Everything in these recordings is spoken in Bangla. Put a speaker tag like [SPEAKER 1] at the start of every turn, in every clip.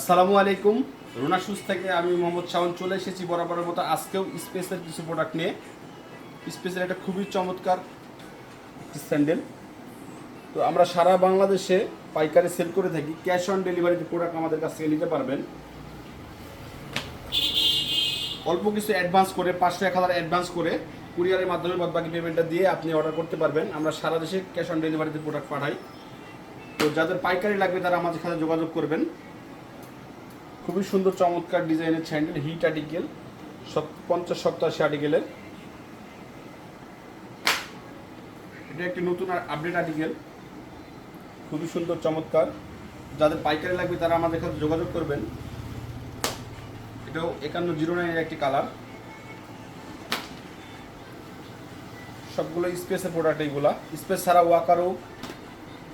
[SPEAKER 1] আসসালামু আলাইকুম। রোনা থেকে আমি মোহাম্মদ শাওন চলে এসেছি বরাবরের মতো আজকেও স্পেসের কিছু প্রোডাক্ট নিয়ে। স্পেসের একটা খুবই চমৎকার স্যান্ডেল তো আমরা সারা বাংলাদেশে পাইকারি সেল করে থাকি। ক্যাশ অন ডেলিভারিতে প্রোডাক্ট আমাদের কাছ থেকে নিতে পারবেন। অল্প কিছু অ্যাডভান্স করে, পাঁচশো এক হাজার অ্যাডভান্স করে কুরিয়ারের মাধ্যমে বাদ বাকি পেমেন্টটা দিয়ে আপনি অর্ডার করতে পারবেন। আমরা সারা দেশে ক্যাশ অন ডেলিভারিতে প্রোডাক্ট পাঠাই। তো যাদের পাইকারি লাগবে তারা আমাদের সাথে যোগাযোগ করবেন। খুবই সুন্দর চমৎকার ডিজাইনের স্যান্ডেল, হিট আর্টিকেল পঞ্চাশ সপ্তাশি আর্টিকেলের। এটা একটি নতুন আপডেট আর্টিকেল। খুবই সুন্দর, চমৎকার। যাদের পাইকারি লাগবে তারা আমাদের সাথে যোগাযোগ করবেন। এটাও একান্ন জিরো নাইনের একটি কালার সবগুলো স্পেসের প্রোডাক্ট এইগুলা। স্পেস ছাড়া Walkaroo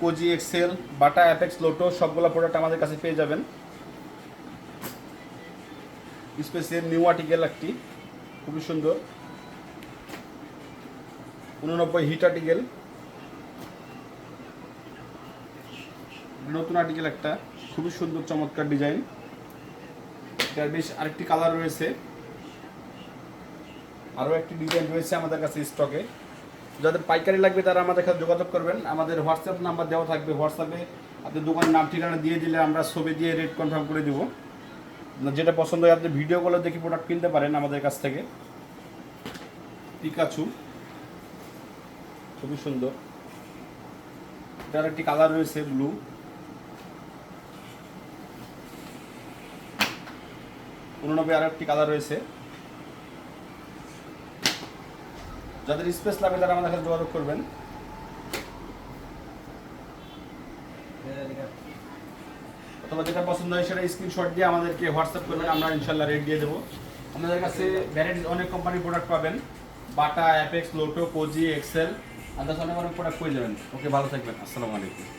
[SPEAKER 1] cozy Excel Bata Apex Lotto সবগুলো প্রোডাক্ট আমাদের কাছে পেয়ে যাবেন। স্পেসের নিউ আর্টিকেল একটি। খুবই সুন্দর। উননব্বই হিট আর্টিকেল। নতুন আর্টিকেল একটা। খুবই সুন্দর, চমৎকার ডিজাইন। এটার বেশ আরেকটি কালার রয়েছে। আরও একটি ডিজাইন রয়েছে আমাদের কাছে স্টকে যাদের পাইকারি লাগবে তারা আমাদের কাছে যোগাযোগ করবেন। আমাদের হোয়াটসঅ্যাপ নাম্বার দেওয়া থাকবে। হোয়াটসঅ্যাপে আপনি দোকানের নাম, ঠিকানা দিয়ে দিলে আমরা ছবি দিয়ে রেট কনফার্ম করে দেবো। যেটা পছন্দ হয়, আপনি ভিডিও কলে দেখে প্রোডাক্ট কিনতে পারেন আমাদের কাছ থেকে। পিকাচু খুবই সুন্দর। এটার একটি কালার রয়েছে ব্লু উননব্বই আর একটি কালার রয়েছে। যাদের স্পেস লাগবে তারা আমাদের কাছে যোগাযোগ করবেন। অথবা যেটা পছন্দ হয় সেটা স্ক্রিনশট দিয়ে আমাদেরকে হোয়াটসঅ্যাপ করবেন আমরা ইনশাল্লাহ রেট দিয়ে দেবো। আমাদের কাছে ভ্যারাইটিস অনেক কোম্পানির প্রোডাক্ট পাবেন। Bata Apex Lotto Cozy Excel others অনেক অনেক প্রোডাক্ট পেয়ে যাবেন। ওকে ভালো থাকবেন। আসসালামু আলাইকুম।